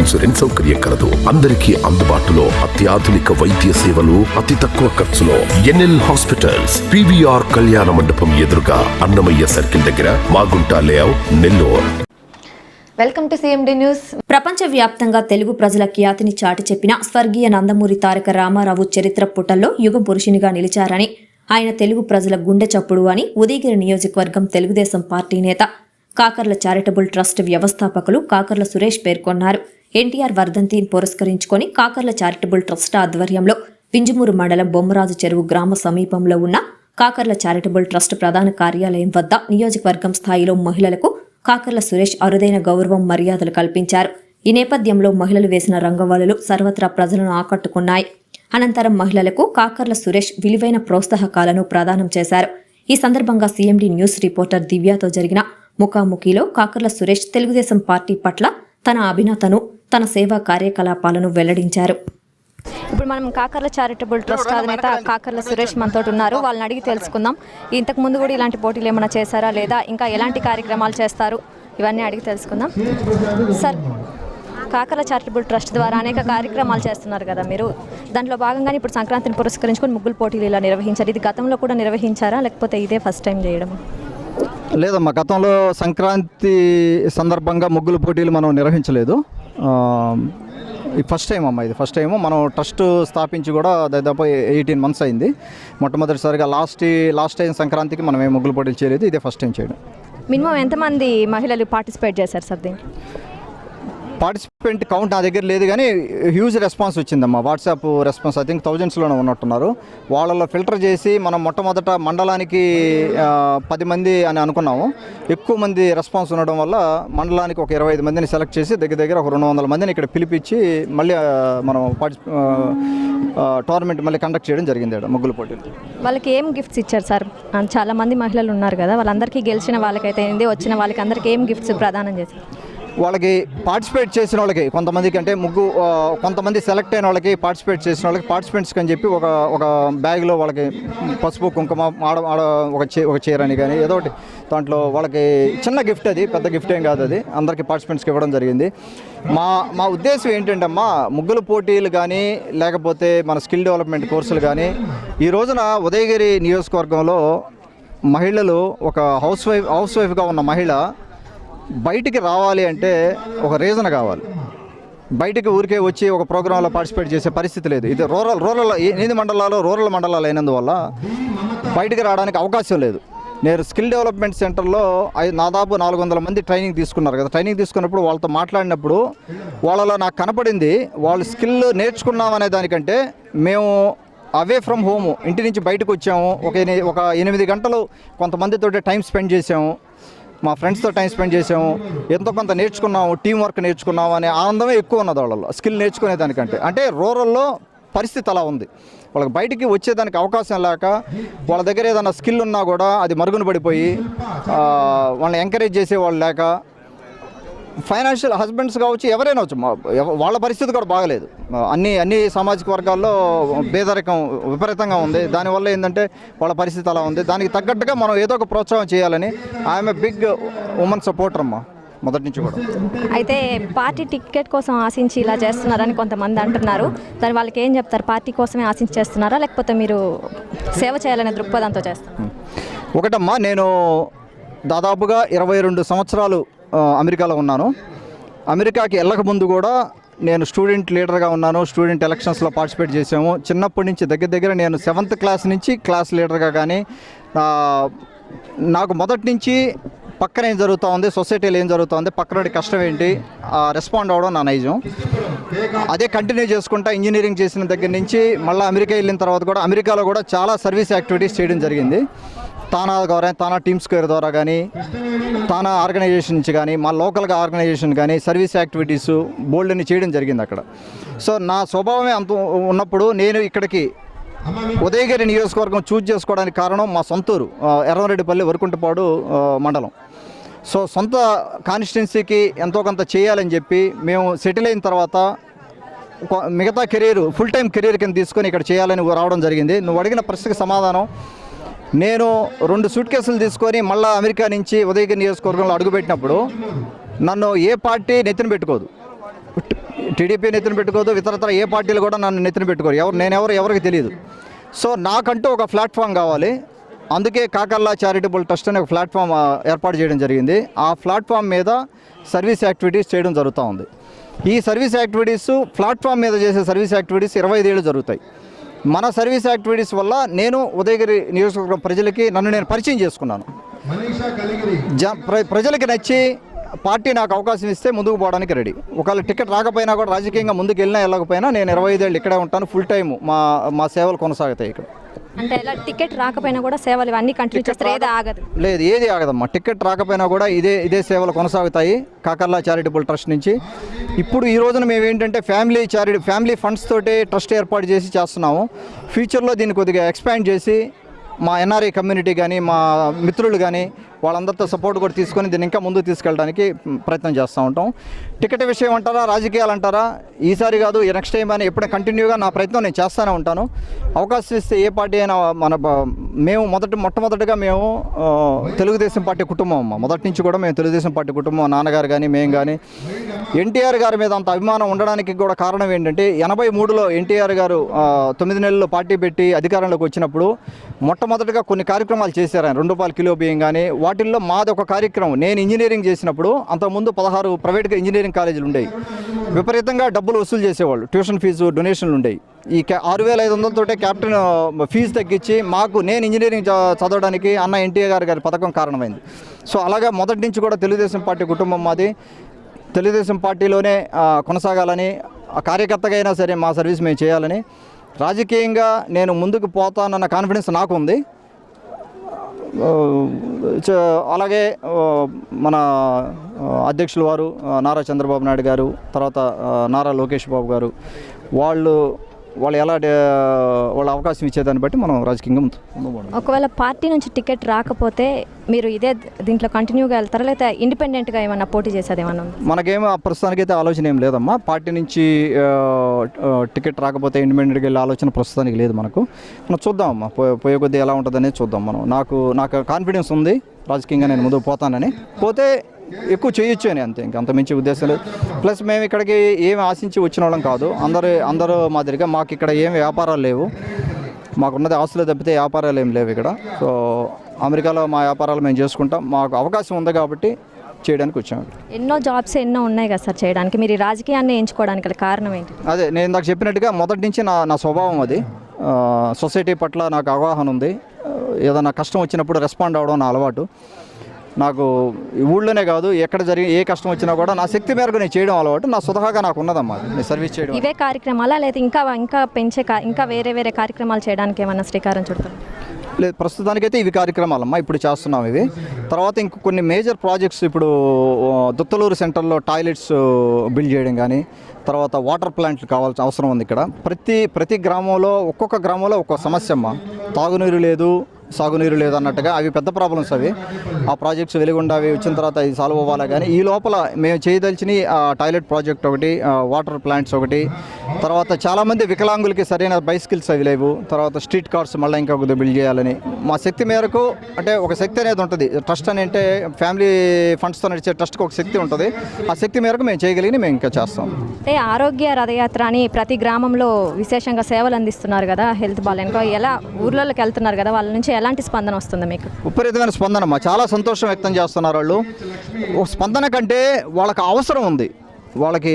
Insurance సౌకర్యం కలదు. అందరికీ అందుబాటులో అత్యాధునిక వైద్య సేవలు అతి తక్కువ ఖర్చులో ఎన్ఎల్ హాస్పిటల్స్ పివిఆర్ కళ్యాణ మండపం ఎదురుగా అన్నమయ్య సర్కిల్ దగ్గర Magunta layout Nellore. Welcome to CMD news. ప్రపంచవ్యాప్తంగా తెలుగు ప్రజల ఖ్యాతిని చాటి చెప్పిన స్వర్గీయ నందమూరి తారక రామారావు చరిత్ర పుటల్లో యుగ పురుషునిగా నిలిచారని. ఆయన తెలుగు ప్రజల గుండె చప్పుడు అని ఉదయగిరి నియోజకవర్గం తెలుగుదేశం పార్టీ నేత కాకర్ల చారిటబుల్ ట్రస్ట్ వ్యవస్థాపకులు కాకర్ల సురేష్ పేర్కొన్నారు. ఎన్టీఆర్ వర్ధంతిని పురస్కరించుకొని కాకర్ల చారిటబుల్ ట్రస్ట్ ఆధ్వర్యంలో వింజమూరు మండలం బొమ్మరాజు చెరువు గ్రామ సమీపంలో ఉన్న కాకర్ల చారిటబుల్ ట్రస్ట్ ప్రధాన కార్యాలయం వద్ద నియోజకవర్గం స్థాయిలో మహిళలకు కాకర్ల సురేష్ అరుదైన గౌరవం మర్యాదలు కల్పించారు. ఈ నేపథ్యంలో మహిళలు వేసిన రంగవల్లులు సర్వత్రా ప్రజలను ఆకట్టుకున్నాయి. అనంతరం మహిళలకు కాకర్ల సురేష్ విలువైన ప్రోత్సాహకాలను ప్రదానం చేశారు. ఈ సందర్భంగా సీఎండీ న్యూస్ రిపోర్టర్ దివ్యాతో జరిగిన ముఖాముఖిలో కాకర్ల సురేష్ తెలుగుదేశం పార్టీ పట్ల తన అభినతను తన సేవా కార్యకలాపాలను వెల్లడించారు. ఇప్పుడు మనం కాకర్ల చారిటబుల్ ట్రస్ట్ అధినేత కాకర్ల సురేష్ మనతో ఉన్నారు. వాళ్ళని అడిగి తెలుసుకుందాం. ఇంతకు ముందు కూడా ఇలాంటి పోటీలు ఏమైనా చేశారా లేదా ఇంకా ఎలాంటి కార్యక్రమాలు చేస్తారు? ఇవన్నీ అడిగి తెలుసుకుందాం. సార్ కాకర్ల చారిటబుల్ ట్రస్ట్ ద్వారా అనేక కార్యక్రమాలు చేస్తున్నారు కదా మీరు. దాంట్లో భాగంగానే ఇప్పుడు సంక్రాంతిని పురస్కరించుకొని ముగ్గులు పోటీలు ఇలా నిర్వహించారు. ఇది గతంలో కూడా నిర్వహించారా? లేకపోతే ఇదే ఫస్ట్ టైం చేయడం లేదమ్మా గతంలో సంక్రాంతి సందర్భంగా ముగ్గులు పోటీలు మనం నిర్వహించలేదు. ఇది ఫస్ట్ టైం అమ్మా ఇది ఫస్ట్ టైం మనం ట్రస్ట్ స్థాపించి కూడా దాదాపు ఎయిటీన్ మంత్స్ అయింది. మొట్టమొదటిసారిగా లాస్ట్ లాస్ట్ టైం సంక్రాంతికి మనం ఏ ముగ్గులు పోటీలు చేయలేదు ఇదే ఫస్ట్ టైం చేయడం. మినిమం ఎంతమంది మహిళలు పార్టిసిపేట్ చేశారు సార్ దీనికి? పార్టిసిపెంట్ కౌంట్ నా దగ్గర లేదు కానీ హ్యూజ్ రెస్పాన్స్ వచ్చిందమ్మా. వాట్సాప్ రెస్పాన్స్ ఐ థింక్ థౌజండ్స్లోనే ఉన్నట్టున్నారు. వాళ్ళలో ఫిల్టర్ చేసి మనం మొట్టమొదట మండలానికి పది మంది అని అనుకున్నాము. ఎక్కువ మంది రెస్పాన్స్ ఉండడం వల్ల మండలానికి ఒక ఇరవై ఐదు మందిని సెలెక్ట్ చేసి దగ్గర దగ్గర ఒక రెండు వందల మందిని ఇక్కడ పిలిపించి మళ్ళీ మనం టోర్నమెంట్ మళ్ళీ కండక్ట్ చేయడం జరిగింది ఈడ ముగ్గుల పోటీలు. వాళ్ళకి ఏం గిఫ్ట్స్ ఇచ్చారు సార్? ఆ, చాలా మంది మహిళలు ఉన్నారు కదా వాళ్ళందరికీ గెలిచిన వాళ్ళకైతే వచ్చిన వాళ్ళకి అందరికీ ఏం గిఫ్ట్స్ ప్రదానం చేశారు? వాళ్ళకి పార్టిసిపేట్ చేసిన వాళ్ళకి కొంతమందికి అంటే ముగ్గు కొంతమంది సెలెక్ట్ అయిన వాళ్ళకి పార్టిసిపేట్ చేసిన వాళ్ళకి పార్టిసిపెంట్స్కి అని చెప్పి ఒక ఒక బ్యాగ్లో వాళ్ళకి పసుపు కుంకుమ ఆడ ఆడ ఒక చే ఒక చీర అని కానీ ఏదో ఒకటి దాంట్లో వాళ్ళకి చిన్న గిఫ్ట్ అది పెద్ద గిఫ్ట్ ఏం కాదు అది అందరికీ పార్టిసిపెంట్స్కి ఇవ్వడం జరిగింది. మా మా ఉద్దేశం ఏంటంటే అమ్మా ముగ్గుల పోటీలు కానీ లేకపోతే మన స్కిల్ డెవలప్మెంట్ కోర్సులు కానీ ఈ రోజున ఉదయగిరి నియోజకవర్గంలో మహిళలు ఒక హౌస్ వైఫ్ హౌస్ వైఫ్గా ఉన్న మహిళ బయటికి రావాలి అంటే ఒక రీజన్ కావాలి. బయటికి ఊరికే వచ్చి ఒక ప్రోగ్రాంలో పార్టిసిపేట్ చేసే పరిస్థితి లేదు. ఇది రూరల్ రూరల్ ఎనిమిది మండలాలు రూరల్ మండలాలు అయినందువల్ల బయటికి రావడానికి అవకాశం లేదు. నేను స్కిల్ డెవలప్మెంట్ సెంటర్లో దాదాపు నాలుగు వందల మంది ట్రైనింగ్ తీసుకున్నారు కదా. ట్రైనింగ్ తీసుకున్నప్పుడు వాళ్ళతో మాట్లాడినప్పుడు వాళ్ళలో నాకు కనపడింది వాళ్ళు స్కిల్ నేర్చుకున్నామనే దానికంటే మేము అవే ఫ్రమ్ హోమ్ ఇంటి నుంచి బయటకు వచ్చాము. ఒక ఒక ఎనిమిది గంటలు కొంతమందితో టైం స్పెండ్ చేసాము మా ఫ్రెండ్స్తో టైం స్పెండ్ చేసాము ఎంతో కొంత నేర్చుకున్నాము టీం వర్క్ నేర్చుకున్నాము అనే ఆనందమే ఎక్కువ ఉన్నది వాళ్ళలో స్కిల్ నేర్చుకునే దానికంటే అంటే రూరల్లో పరిస్థితి అలా ఉంది. వాళ్ళకి బయటికి వచ్చేదానికి అవకాశం లేక వాళ్ళ దగ్గర ఏదైనా స్కిల్ ఉన్నా కూడా అది మరుగున పడిపోయి వాళ్ళని ఎంకరేజ్ చేసేవాళ్ళు లేక ఫైనాన్షియల్ హస్బెండ్స్ కావచ్చు ఎవరైనా వచ్చు వాళ్ళ పరిస్థితి కూడా బాగలేదు. అన్ని అన్ని సామాజిక వర్గాల్లో పేదరికం విపరీతంగా ఉంది. దానివల్ల ఏంటంటే వాళ్ళ పరిస్థితి అలా ఉంది. దానికి తగ్గట్టుగా మనం ఏదో ఒక ప్రోత్సాహం చేయాలని I'm a big women supporter అమ్మా మొదటి నుంచి కూడా. అయితే పార్టీ టికెట్ కోసం ఆశించి ఇలా చేస్తున్నారని కొంతమంది అంటున్నారు. దాని వాళ్ళకి ఏం చెప్తారు? పార్టీ కోసమే ఆశించి చేస్తున్నారా లేకపోతే మీరు సేవ చేయాలనే దృక్పథంతో చేస్తారు ఒకటమ్మా నేను దాదాపుగా ఇరవై రెండు సంవత్సరాలు అమెరికాలో ఉన్నాను. అమెరికాకి వెళ్ళక ముందు కూడా నేను స్టూడెంట్ లీడర్గా ఉన్నాను. స్టూడెంట్ ఎలక్షన్స్లో పార్టిసిపేట్ చేసాము చిన్నప్పటి నుంచి దగ్గర దగ్గర నేను సెవెంత్ క్లాస్ నుంచి క్లాస్ లీడర్గా కానీ నాకు మొదటి నుంచి పక్కన ఏం జరుగుతూ ఉంది సొసైటీలో ఏం జరుగుతుంది పక్కనోడి కష్టం ఏంటి రెస్పాండ్ అవ్వడం నా నైజం. అదే కంటిన్యూ చేసుకుంటా ఇంజనీరింగ్ చేసిన దగ్గర నుంచి మళ్ళీ అమెరికా వెళ్ళిన తర్వాత కూడా అమెరికాలో కూడా చాలా సర్వీస్ యాక్టివిటీస్ చేయడం జరిగింది. తానా ద్వారా తానా టీమ్ స్క్వేర్ ద్వారా కానీ తానా ఆర్గనైజేషన్ నుంచి కానీ మా లోకల్గా ఆర్గనైజేషన్ కానీ సర్వీస్ యాక్టివిటీస్ బోల్డ్ అని చేయడం జరిగింది అక్కడ. సో నా స్వభావమే అంత ఉన్నప్పుడు నేను ఇక్కడికి ఉదయగిరి నియోజకవర్గం చూజ్ చేసుకోవడానికి కారణం మా సొంతూరు ఆ, వరకుంటపాడు మండలం. సో సొంత కాన్స్టిట్యున్సీకి ఎంతో కొంత చేయాలని చెప్పి మేము సెటిల్ అయిన తర్వాత మిగతా కెరీర్ ఫుల్ టైం కెరీర్ కింద తీసుకొని ఇక్కడ చేయాలని రావడం జరిగింది. నువ్వు అడిగిన ప్రశ్నకి సమాధానం నేను రెండు సూట్ కేసులు తీసుకొని మళ్ళీ అమెరికా నుంచి ఉదయగిరి నియోజకవర్గంలో అడుగుపెట్టినప్పుడు నన్ను ఏ పార్టీ నెత్తిన పెట్టుకోదు. టీడీపీ నెత్తిన పెట్టుకోదు ఇతరతర ఏ పార్టీలు కూడా నన్ను నెత్తిన పెట్టుకోరు. ఎవరు నేను ఎవరు ఎవరికి తెలియదు. సో నాకంటూ ఒక ప్లాట్ఫామ్ కావాలి. అందుకే కాకర్లా చారిటబుల్ ట్రస్ట్ అనే ఒక ప్లాట్ఫామ్ ఏర్పాటు చేయడం జరిగింది. ఆ ప్లాట్ఫామ్ మీద సర్వీస్ యాక్టివిటీస్ చేయడం జరుగుతూ ఉంది. ఈ సర్వీస్ యాక్టివిటీస్ ప్లాట్ఫామ్ మీద చేసే సర్వీస్ యాక్టివిటీస్ ఇరవై ఐదేళ్ళు జరుగుతాయి. మన సర్వీస్ యాక్టివిటీస్ వల్ల నేను ఉదయగిరి నియోజకవర్గం ప్రజలకి నన్ను నేను పరిచయం చేసుకున్నాను. జ ప్ర- ప్రజలకి నచ్చి పార్టీ నాకు అవకాశం ఇస్తే ముందుకు పోవడానికి రెడీ. ఒకవేళ టికెట్ రాకపోయినా కూడా రాజకీయంగా ముందుకు వెళ్ళినా వెళ్ళకపోయినా నేను ఇరవై ఐదేళ్ళు ఇక్కడే ఉంటాను. ఫుల్ టైం మా మా సేవలు కొనసాగుతాయి ఇక్కడ. అంటే ఇలా టికెట్ రాకపోయినా కూడా సేవలు ఇవన్నీ కంటిన్యూ చేస్తారు. ఏది ఆగదు. లేదు ఏది ఆగదమ్మా. టికెట్ రాకపోయినా కూడా ఇదే ఇదే సేవలు కొనసాగుతాయి కాకర్లా చారిటబుల్ ట్రస్ట్ నుంచి. ఇప్పుడు ఈ రోజున మేము ఏంటంటే ఫ్యామిలీ చారిటీ ఫ్యామిలీ ఫండ్స్ తోటి ట్రస్ట్ ఏర్పాటు చేసి చేస్తున్నాము. ఫ్యూచర్లో దీన్ని కొద్దిగా ఎక్స్పాండ్ చేసి మా ఎన్ఆర్ఐ కమ్యూనిటీ కానీ మా మిత్రులు కానీ వాళ్ళందరితో సపోర్ట్ కూడా తీసుకొని దీన్ని ఇంకా ముందుకు తీసుకెళ్ళడానికి ప్రయత్నం చేస్తూ ఉంటాం. టికెట్ విషయం అంటారా రాజకీయాలు అంటారా? ఈసారి కాదు ఈ నెక్స్ట్ టైం అని ఎప్పుడైనా కంటిన్యూగా నా ప్రయత్నం నేను చేస్తూనే ఉంటాను. అవకాశం ఇస్తే ఏ పార్టీ అయినా మన మేము మొదటి మొట్టమొదటిగా మేము తెలుగుదేశం పార్టీ కుటుంబం మొదటి నుంచి కూడా మేము తెలుగుదేశం పార్టీ కుటుంబం నాన్నగారు కానీ మేము కానీ ఎన్టీఆర్ గారి మీద అంత అభిమానం ఉండడానికి కూడా కారణం ఏంటంటే ఎనభై మూడులో ఎన్టీఆర్ గారు తొమ్మిది నెలల్లో పార్టీ పెట్టి అధికారంలోకి వచ్చినప్పుడు మొట్టమొదటిగా కొన్ని కార్యక్రమాలు చేశారు ఆయన. రెండు రూపాయల కిలో బియ్యం కానీ వాటిల్లో మాది ఒక కార్యక్రమం. నేను ఇంజనీరింగ్ చేసినప్పుడు అంతకుముందు పదహారు ప్రైవేట్గా ఇంజనీరింగ్ కాలేజీలు ఉండేవి. విపరీతంగా డబ్బులు వసూలు చేసేవాళ్ళు. ట్యూషన్ ఫీజు డొనేషన్లు ఉండేవి. ఈ క్యా- ఆరు వేల ఐదు వందలతోటే క్యాప్టెన్ ఫీజు తగ్గించి మాకు నేను ఇంజనీరింగ్ చ- చదవడానికి అన్న ఎన్టీఆర్ గారి గారి పథకం కారణమైంది. సో అలాగే మొదటి నుంచి కూడా తెలుగుదేశం పార్టీ కుటుంబం మాది. తెలుగుదేశం పార్టీలోనే కొనసాగాలని ఆ కార్యకర్తగా అయినా సరే మా సర్వీస్ మేము చేయాలని. రాజకీయంగా నేను ముందుకు పోతానన్న కాన్ఫిడెన్స్ నాకు ఉంది చ- అలాగే మన అధ్యక్షుల అధ్యక్షులు వారు నారా చంద్రబాబు నాయుడు గారు తర్వాత నారా లోకేష్ బాబు గారు వాళ్ళు వాళ్ళు ఎలా వాళ్ళ అవకాశం ఇచ్చేదాన్ని బట్టి మనం రాజకీయంగా. ఒకవేళ పార్టీ నుంచి టికెట్ రాకపోతే మీరు ఇదే దీంట్లో కంటిన్యూగా వెళ్తారా? లేకపోతే ఇండిపెండెంట్గా ఏమన్నా పోటీ చేసేది ఏమన్నా ఆ ప్రస్తుతానికైతే ఆలోచన ఏం లేదమ్మా. పార్టీ నుంచి టికెట్ రాకపోతే ఇండిపెండెంట్కి వెళ్ళే ఆలోచన ప్రస్తుతానికి లేదు మనకు. మనం చూద్దాం అమ్మా పోయే పోయే కొద్దీ ఎలా ఉంటుందనేది చూద్దాం మనం. నాకు నాకు కాన్ఫిడెన్స్ ఉంది. రాజకీయంగా నేను ముందుకు పోతానని. పోతే ఎక్కువ చేయొచ్చు అని అంతే ఇంక అంత మించి ఉద్దేశం లేదు. ప్లస్ మేము ఇక్కడికి ఏమి ఆశించి వచ్చిన వాళ్ళం కాదు. అందరూ అందరూ మాదిరిగా మాకు ఇక్కడ ఏం వ్యాపారాలు లేవు. మాకున్నది ఆస్తులు తప్పితే వ్యాపారాలు ఏం లేవు ఇక్కడ. సో అమెరికాలో మా వ్యాపారాలు మేము చేసుకుంటాం. మాకు అవకాశం ఉంది కాబట్టి చేయడానికి వచ్చాము. ఎన్నో జాబ్స్ ఎన్నో ఉన్నాయి కదా సార్ చేయడానికి? మీరు ఈ రాజకీయాన్ని ఎంచుకోవడానికి కారణం ఏంటి? అదే నేను ఇందాక చెప్పినట్టుగా మొదటి నుంచి నా నా స్వభావం అది. సొసైటీ పట్ల నాకు అవగాహన ఉంది. ఏదైనా కష్టం వచ్చినప్పుడు రెస్పాండ్ అవ్వడం నా అలవాటు. నాకు ఊళ్ళోనే కాదు ఎక్కడ జరిగి ఏ కష్టం వచ్చినా కూడా నా శక్తి మేరకు నేను చేయడం అలవాటు నా స్వతహాగా నాకు ఉన్నదమ్మా. నేను సర్వీస్ చేయడం ఇవే కార్యక్రమాలా? లేదా ఇంకా ఇంకా పెంచే ఇంకా వేరే వేరే కార్యక్రమాలు చేయడానికి ఏమన్నా శ్రీకారం చుడతారు? లేదు ప్రస్తుతానికైతే ఇవి కార్యక్రమాలమ్మా ఇప్పుడు చేస్తున్నాం ఇవి. తర్వాత ఇంక కొన్ని మేజర్ ప్రాజెక్ట్స్ ఇప్పుడు దుత్తలూరు సెంటర్లో టాయిలెట్స్ బిల్డ్ చేయడం కానీ తర్వాత వాటర్ ప్లాంట్లు కావాల్సిన అవసరం ఉంది ఇక్కడ. ప్రతి ప్రతి గ్రామంలో ఒక్కొక్క గ్రామంలో ఒక్కొక్క సమస్య అమ్మా తాగునీరు లేదు సాగునీరు లేదు అన్నట్టుగా అవి పెద్ద ప్రాబ్లమ్స్ అవి. ఆ ప్రాజెక్ట్స్ వెలుగుండా అవి వచ్చిన తర్వాత ఇది సాల్వ్ అవ్వాలి కానీ ఈ లోపల మేము చేయదలిచిన టాయిలెట్ ప్రాజెక్ట్ ఒకటి వాటర్ ప్లాంట్స్ ఒకటి తర్వాత చాలామంది వికలాంగులకి సరైన బైసికల్స్ అవి లేవు తర్వాత స్ట్రీట్ కార్స్ మళ్ళీ ఇంకా కొద్దిగా బిల్డ్ చేయాలని. మా శక్తి మేరకు అంటే ఒక శక్తి అనేది ఉంటుంది. ట్రస్ట్ అని అంటే ఫ్యామిలీ ఫండ్స్తో నడిచే ట్రస్ట్కి ఒక శక్తి ఉంటుంది. ఆ శక్తి మేరకు మేము చేయగలిగిన మేము ఇంకా చేస్తాం. అంటే ఆరోగ్య రథయాత్ర అని ప్రతి గ్రామంలో విశేషంగా సేవలు అందిస్తున్నారు కదా హెల్త్ బాగాలేనుకో ఎలా ఊర్లోకి వెళ్తున్నారు కదా వాళ్ళ నుంచి ఎలాంటి స్పందన వస్తుంది మీకు? విపరీతమైన స్పందన అమ్మా చాలా సంతోషం వ్యక్తం చేస్తున్నారు వాళ్ళు. ఒక స్పందన కంటే వాళ్ళకి అవసరం ఉంది. వాళ్ళకి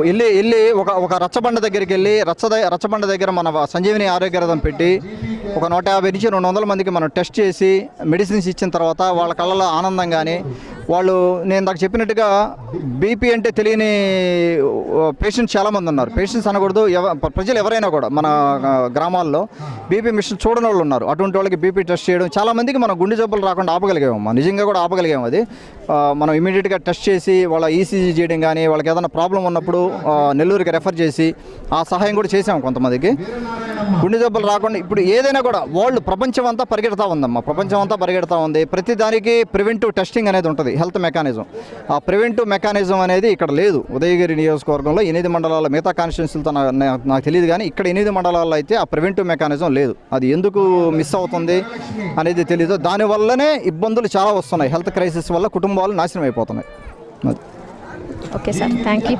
వెళ్ళి వెళ్ళి ఒక ఒక రచ్చబండ దగ్గరికి వెళ్ళి రచ్చ రచ్చబండ దగ్గర మన సంజీవిని ఆరోగ్య రథం పెట్టి ఒక నూట యాభై నుంచి రెండు వందల మందికి మనం టెస్ట్ చేసి మెడిసిన్స్ ఇచ్చిన తర్వాత వాళ్ళ కళ్ళలో ఆనందం కానీ వాళ్ళు నేను నాకు చెప్పినట్టుగా బీపీ అంటే తెలియని పేషెంట్స్ చాలామంది ఉన్నారు. పేషెంట్స్ అనకూడదు ఎవ ప్రజలు ఎవరైనా కూడా మన గ్రామాల్లో బీపీ మిషన్ చూడని వాళ్ళు ఉన్నారు. అటువంటి వాళ్ళకి బీపీ టెస్ట్ చేయడం చాలామందికి మనం గుండె జబ్బులు రాకుండా ఆపగలిగామమ్మా. నిజంగా కూడా ఆపగలిగాము అది. మనం ఇమీడియట్గా టెస్ట్ చేసి వాళ్ళ ఈసీజీ చేయడం కానీ వాళ్ళకి ఏదైనా ప్రాబ్లం ఉన్నప్పుడు నెల్లూరుకి రెఫర్ చేసి ఆ సహాయం కూడా చేసాము కొంతమందికి. గుండె జబ్బులు రాకుండా ఇప్పుడు ఏదైనా కూడా వరల్డ్ ప్రపంచం అంతా పరిగెడతా ఉందమ్మా. ప్రపంచం అంతా పరిగెడతా ఉంది. ప్రతి దానికి ప్రివెంటివ్ టెస్టింగ్ అనేది ఉంటుంది. Health mechanism. ఆ ప్రివెంటివ్ మెకానిజం అనేది ఇక్కడ లేదు. ఉదయగిరి నియోజకవర్గంలో ఎనిమిది మండలాల మిగతా కాన్స్టిట్యున్సీలతో నాకు తెలియదు కానీ ఇక్కడ ఎనిమిది మండలాల్లో అయితే ఆ ప్రివెంటివ్ మెకానిజం లేదు. అది ఎందుకు మిస్ అవుతుంది అనేది తెలియదు దానివల్లనే ఇబ్బందులు చాలా వస్తున్నాయి. హెల్త్ క్రైసిస్ వల్ల కుటుంబాలు నాశనం అయిపోతున్నాయి. Okay sir. థ్యాంక్ యూ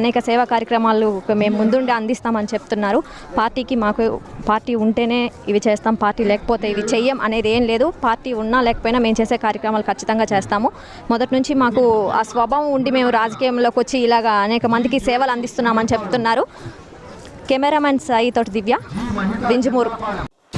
అనేక సేవా కార్యక్రమాలు మేము ముందుండి అందిస్తామని చెప్తున్నారు. పార్టీకి మాకు పార్టీ ఉంటేనే ఇవి చేస్తాం పార్టీ లేకపోతే ఇవి చెయ్యం అనేది ఏం లేదు. పార్టీ ఉన్నా లేకపోయినా మేము చేసే కార్యక్రమాలు ఖచ్చితంగా చేస్తాము. మొదటి నుంచి మాకు ఆ స్వభావం ఉండి మేము రాజకీయంలోకి వచ్చి ఇలాగా అనేక మందికి సేవలు అందిస్తున్నామని చెప్తున్నారు. కెమెరామెన్ సాయి తోటి దివ్య వింజమూరు.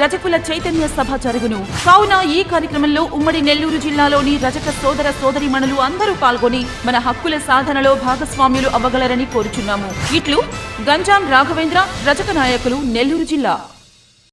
రజకుల చైతన్య సభ జరుగును. కావున ఈ కార్యక్రమంలో ఉమ్మడి నెల్లూరు జిల్లాలోని రజక సోదర సోదరిమణులు అందరూ పాల్గొని మన హక్కుల సాధనలో భాగస్వామ్యులు అవ్వగలరని కోరుచున్నాము. ఇట్లు గంజాం రాఘవేంద్ర రజక నాయకులు నెల్లూరు జిల్లా.